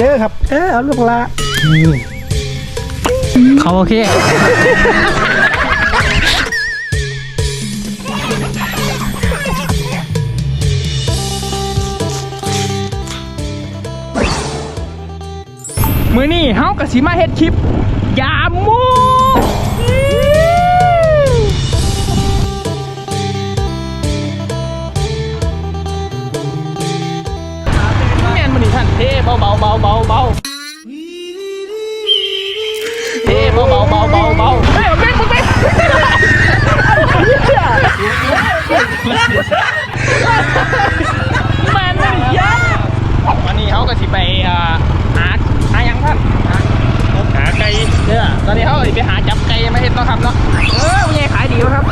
เด้อครับ เออเอาลูกละนี่เขาโอเคมือนี่เฮากับสีมาเฮ็ดคลิป เนี่ยตอนนี้เขาไปหาจับไก่มาเห็นต้องครับเนาะเออมันยังขายดีวะครับ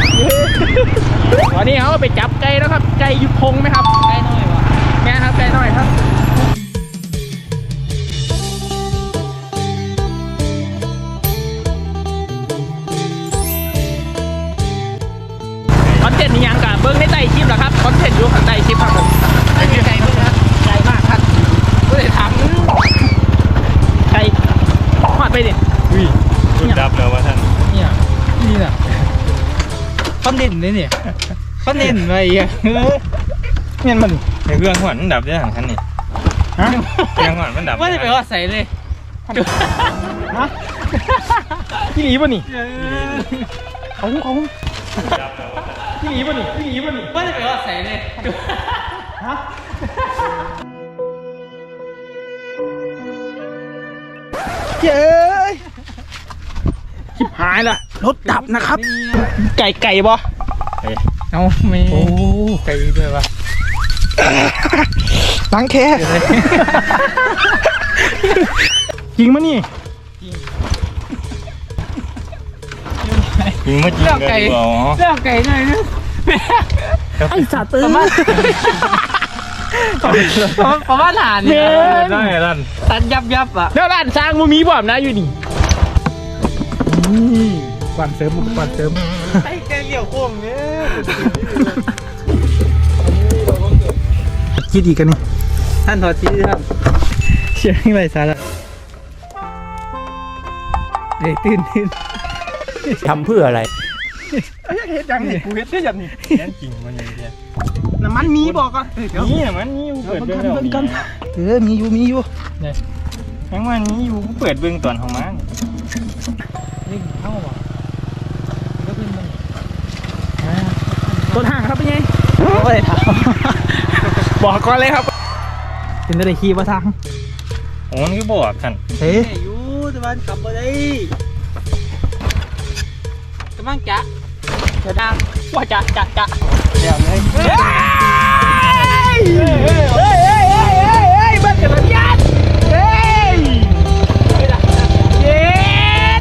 ตอนนี้เขาไปจับไก่แล้วครับไก่ยุพงไหมครับไก่น้อยวะแม่ครับไก่น้อยครับ นเทนต์เลยเนี่ยคอนเทนต์อะไรอะเออเนี่ยมันในเครื่องหอนมันดับได้ของท่านนี่ฮะเครื่องหอนมันดับว่าจะไปว่าใส่เลยฮะพี่หลีป่ะนี่เขาเขาพี่หลีป่ะนี่พี่หลีป่ะนี่ว่าจะไปว่าใส่เลยฮะเย้ยชิบหายละรถดับนะครับ ไก่ไก่บ่ เอาไม่โอ้ไก่ด้วยวะล้างแค่ยิงมานี่ยิงมาจริงกันดีกว่าอ๋อเลือกไก่หน่อยนึงไอสัตว์ตื่นประมาณประมาณหานเนี่ยได้ท่านตันยับยับอะแล้วร้านสร้างมูมีบ่อมนะอยู่นี่นี่ก่อนเสริมก่อนเสริม คิดอีกกันนี่ท่านถอดทีท่านเชียร์อะไรสาระเอ้ยตื่นตื่นทำเพื่ออะไรเอ้ยเฮ็ดยังนี่กูเฮ็ดได้ยังนี่แย่จริงมันอย่างเงี้ยน้ำมันมีบอกก่อนเอ้ยเดี๋ยวนี่มันนี่กูเปิดเบิ่เบิ้งงกันแล้วเบิ่งกันเออมีอยู่มีอยู่ทั้งวันนี้อยู่กูเปิดเบิ้งตอนของมันนี่เข้าบ่ก็เป็นมัน ต้นห่างครับเป็นไงไม่ได้ถามบอกก่อนเลยครับเป็นอะไรขี่มาทางโอ้นี่ก็บอกท่านเฮ้ยอยู่แต่มันกลับมาได้กำลังจะจะดังว่าจะจะจะเดี๋ยวเลยเฮ้ยเฮ้ยเฮ้ยเฮ้ยเฮ้ยเฮ้ยมันจะระยะเฮ้ยเย้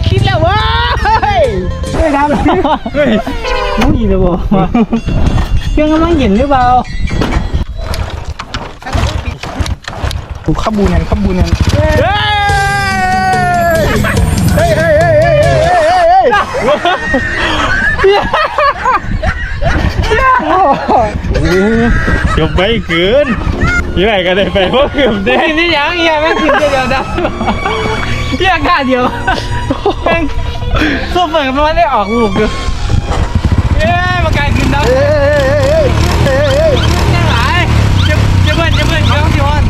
คิดแล้วเว้ยไม่ทำเลยเฮ้ยน้ องยินเลยบอกว่าเครื่องกำลังเย็นหรือเปล่าถูกขบูนันขบูนันเฮ้ยเฮ้ยเฮ้ยเฮ้ยเฮ้ยเฮ้ยเฮ้ยจบไปเกินยังไงก็ได้ไปเพราะเกือบได้กินที่ยังเฮียไม่กินเดียวนะเฮียกล้าเดียวแม่งสู้เปิดมันไม่ได้ออกลูกอยู่ เย้มากลายกินน้ำเฮ้ยเฮ้ยเฮ้ยยังหลายจะจะเบิ้ลจะเบิ้ลเบิ้ลจะเบิ้ล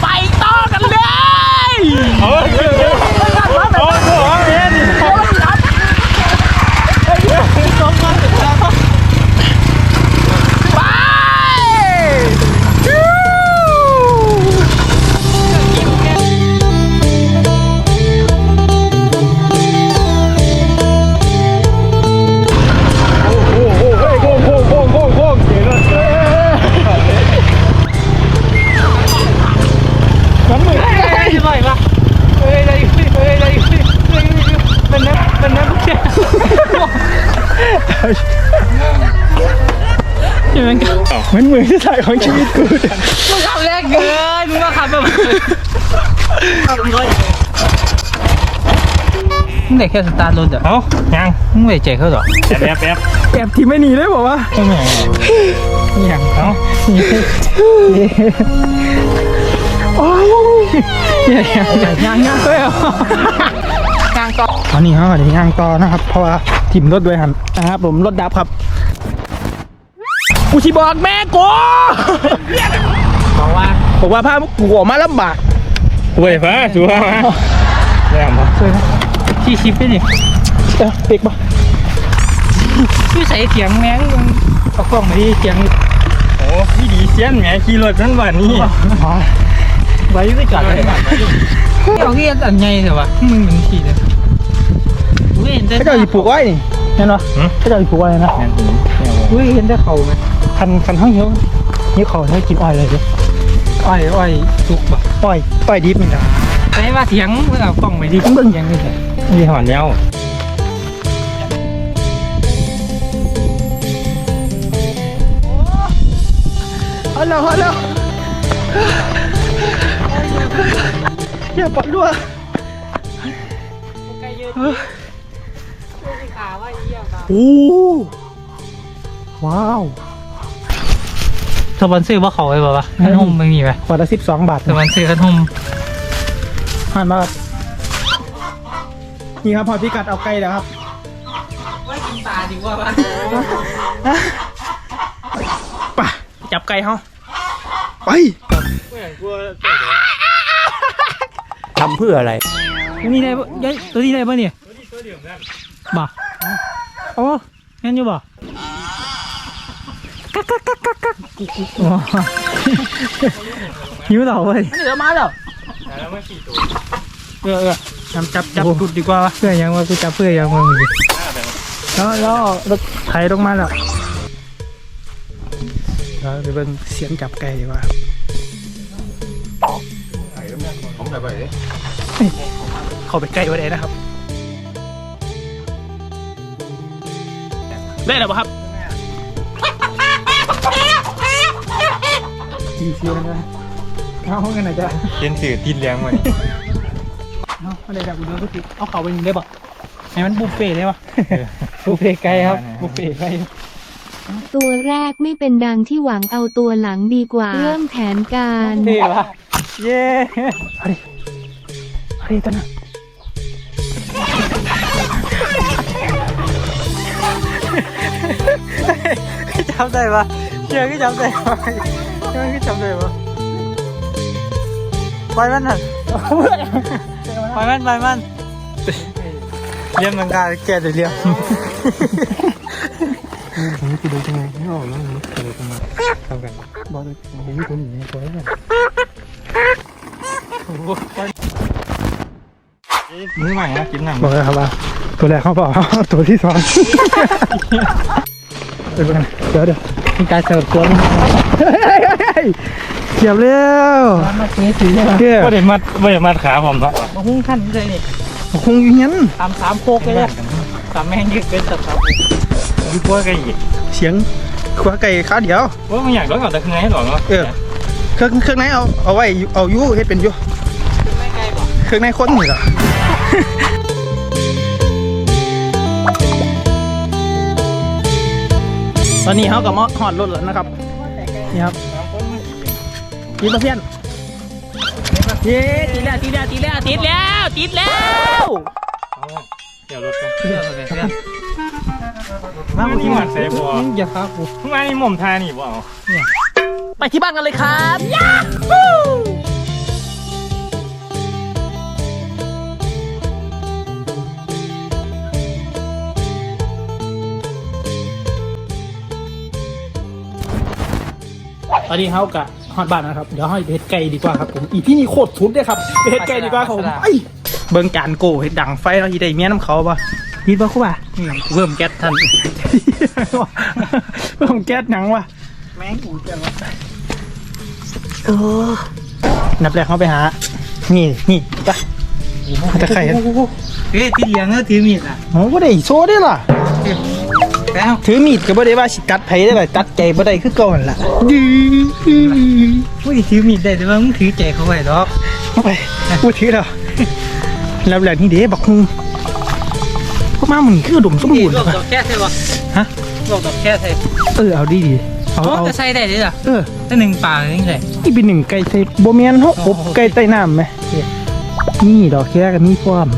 ไปต่อกันเลย มันเหมือนที่ถ่ายของชีวิตกูเนี่ยมึงขับแรกเกินมึงมาขับแบบมึงได้แค่สตาร์ทรถอะเอ้ายังมึงไม่ใจเขาหรอกแอบแอบแอบแอบทีไม่หนีเลยบอกว่าไม่แม่ยังเอ้าโอ้ยเนี่ยย่างย่างเลยอะกลางต่อตอนนี้เขาก็จะย่างต่อนะครับ เพราะว่าทิมรถด้วยหันนะครับผมรถดับครับ กูชิบอกแม่กูบอกว่าบอกว่าพากูออกมาลำบากเว้ยฟ้าชัวร์มาแรงปะเลยนะที่ชิปไปนี่เออเปีกปะชื่อใส่เสียงแม่งมึงเอากล้องมาดิเสียงโอ้พี่ดีเซียนแหมขี่รถทั้งวันนี้อ๋อไว้ไม่กัดเลยเอาเงี้ยอันใหญ่เถอะวะมึงเป็นทีเลยกูเห็นแต่เขาเจ้าหยิบผูกไว้นี่เห็นปะเขาเจ้าหยิบผูกไว้นะแม่นตัวนี้แม่นกูเห็นแต่เขาไหม คันคันห้องเหี้ยวนี่เขาให้กินอ้อยเลยดิอ้อยอ้อยสุกบ่อ้อยอ้อยดิบนี่นะแต่ว่าเสียงมึงเอากล้องไปดิเบิ่งเสียงนี่สิมีหอนเย้าฮัลโหลฮัลโหลอย่าปล่อยด้วยโอ้ว้าว สปอนเซอร์ว่าเขาไว้บ่วะขนมไม่มีไหมขวดละสิบสองบาทสปอนเซอร์ขนมหันมาครับนี่ครับพอพิกัดเอาไกลแล้วครับว่ากินปลาดีกว่าปะไป่ะจับไก่เฮาไปทำเพื่ออะไรตัวนี้ได้ปะเย้ยตัวนี้ได้ปะเนี่ยบ่โอ้งั้นอยู่บ่กักกักกักกักกักโอ้ หิวเหรอเว้ยเดี๋ยวมาแล้วแล้วไม่ขี่ตัวเออเออจับจับจับดุดดีกว่าวะเพื่อยังว่ากูจับเพื่อยังมึงอยู่แล้วแล้วเอารถไถลงมาแล้วเราไปเบิ่งเสียงจับไก่ดีกว่าเข้าไปใกล้ไว้ได้นะครับได้แล้วปะครับ ดีเสียงนะเอาห้องกันไหนอยจ้ะเขียนสื่อติดเลี้ยงมาเอาเอาได้แบบกูโดนก็ติดเอาเขาไปยิงได้ปะให้มันบุฟเฟ่ต์ได้ปะบุฟเฟ่ต์ไก่ครับบุฟเฟ่ต์ไปตัวแรกไม่เป็นดังที่หวังเอาตัวหลังดีกว่า เริ่มแผนการเท่ปะเย้เอาดิเอาดิตัวน่ะจำได้ปะเชื่อก็จำได้ปะ เชื่อก็จำได้ปะปล่อยมันน่ะปล่อยมันปล่อยมันเลี้ยงมันกาแก่จะเลี้ยงผมจะดูจังไงไม่ออกแล้วมันเกิดขึ้นมาทำกันบอกเลยผมมีคนอยู่ในตัวแล้วมือใหม่นะกินหนังบอกเลยครับว่าตัวแรกเขาบอกตัวที่สองไปเบิ่งกันเดี๋ยวเดี๋ยวมีการเสิร์ฟตัว นึงเขียบเร็วมาเทสีเลยเกี่ยก็ได้มัดไม่ได้มัดขาผมครับมาหุ้งขั้นเลยนี่คงอยู่เงี้ยตามสามโคกเลยเนี่ยสามแม่งยึดเป็นตับสามพี่พวกไก่อีกเสียงขวาไก่ขาเดียวว่ามันอยากร้องกับตะคืนไงหรอเนาะเออเครื่องเครื่องในเอาเอาไว้อยู่เอาอยู่เฮ็ดเป็นอยู่ไม่ไกลบ่เครื่องในคนนี่เหรอตอนนี้เขากับมอหอดรถแล้วนะครับนี่ครับ กินมาเพี้ยนเย้ติดแล้วติดแล้วติดแล้วติดแล้วติดแล้วเดี๋ยวรถกันเพื่อนเลยเพื่อนมาเมื่อกี้มันเซฟบออย่าครับกูทำไมนี่หม่อมทานี่บ่เอาไปที่บ้านกันเลยครับยาฮูตอนนี้เขากับ ฮอดบ้านนะครับ เดี๋ยวให้ไปเฮ็ดไก่ดีกว่าครับผม อีพี่นี่โคตรสุดเลยครับไปเฮ็ดไก่ดีกว่าครับผมไอ้เบิ่งจานโกเฮ็ดดังไฟเนาะอีได้เมียน้ำเขาปะยิดปะคู่ป่ะเพิ่มแก๊สทันเพิ่มแก๊สหนังวะแม่งกูจะเออนับแรกเขาไปหา นี่นี่จ้ะตะไคร้กันเฮ้ยที่เลี้ยงก็ถือมีดอะโอ้บ่ได้โซ่ได้ล่ะ แล้วถือมีดก็บ่ได้ว่าสิกัดไผได้ล่ะกัดใจบ่ได้คือก่อนล่ะดื้อผู้ที่ถือมีดได้แต่ว่ามึงถือใจเขาไว้หรอกเอาไปพูดถือแล้วรับแรกนี่เด้บักฮุงมามึงคืออุดมสมบูรณ์ลวกปะดอกแค่ใช่ปะฮะลวกดอกแค่ใช่เออเอาดีดีเอาเขาเอาจะใส่ได้เลยอะเออถ้าหนึ่งปลานี่เลยนี่เป็นหนึ่งไก่ใส่โบเมียนเฮาอบไก่ใต้น้ำไหมนี่ดอกแค่กับมีความ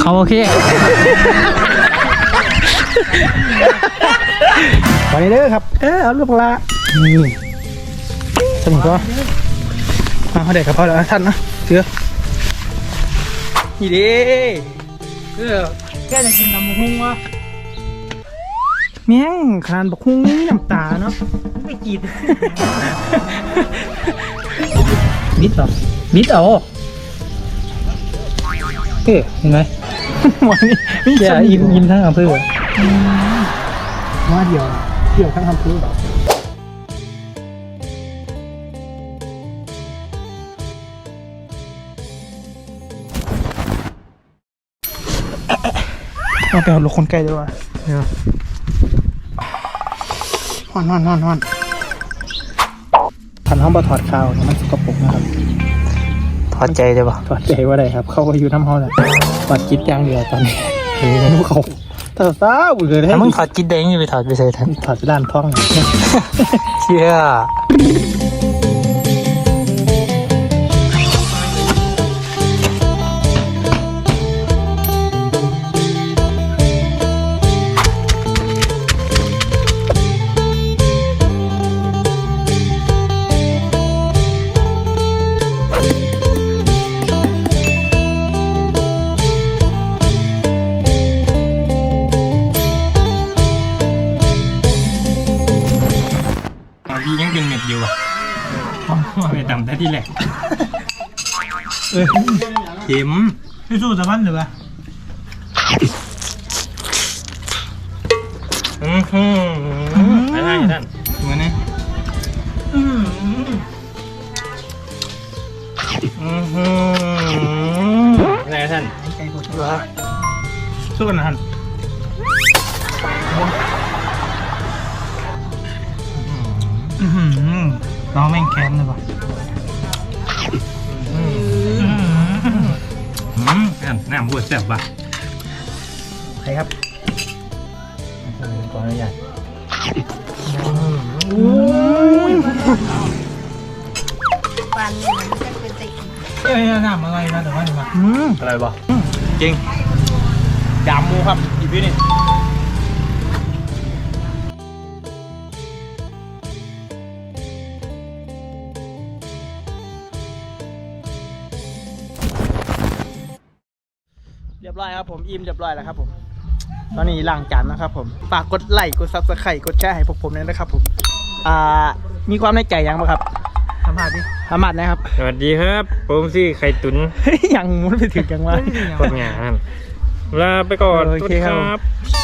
เขาโอเค ไปเด้อครับ เออเอาลูกละนี่สมุนก็มาเขาเด็กกับพ่อแล้วท่านนะเชื่อนี่เด้เออแค่จะกินน้ำหุ้งวะเมียงคานบักฮุ้งนี่น้ำตาเนาะไม่กินบิดหรอบิดเอาเอ๊ะเห็นไหมวันนี้นี่แกจะอิอินนอินทั้งอำเภอมาเดียว เดียวทั้งคำพูดมาไปเอาลูกคนไกลดีกว่าฮอนฮอนฮอนฮอนทันห้องบะถอดข่าวเนี่ยมันสกปรกนะครับ ถอดใจได้ปะถอดใจว่าไรครับ เข้าไปอยู่น้ำห้องแหละถอดจิตอย่างเดียวตอนนี้เฮ้ยนุเขา เธอซ่าบุ๋ยเลยถ้ามึงถอดจิตได้ยังไปถอดไปใส่ทันถอดด้านท้องเนี่ย มาไปดำได้ที่แหลกเข็มพี่สู้จะมันหรือเปล่าอือหือไปทางนี้ท่านเหมือนนี่อือหืออะไรท่านใจกูชัวสู้กันนะฮันอื้อหือน้องแม่ง วชแซ่บป่ะใครครับก่อนอนุญาตเอ้ยน้ำอะไรนะแต่ว่านี่มาอืมอะไรบ่จริงดามมูครับอีพีนี่ ยบร้อยครับผมอิ่มเรียบร้อยแล้วครับผมตอนนี้ล้างจานนะครับผมฝากกดไลค์กดซับสไครต์กดแชร์ให้พวกผมด้วยนะครับผมอ่ามีความในใจยังไหมครับทำมาดิทำมาดนะครับ สวัสดีครับ ผมชื่อไข่ตุ๋นยังมันไปถึงยังวะคนงานลาไปก่อนโอเคครับสวัสดี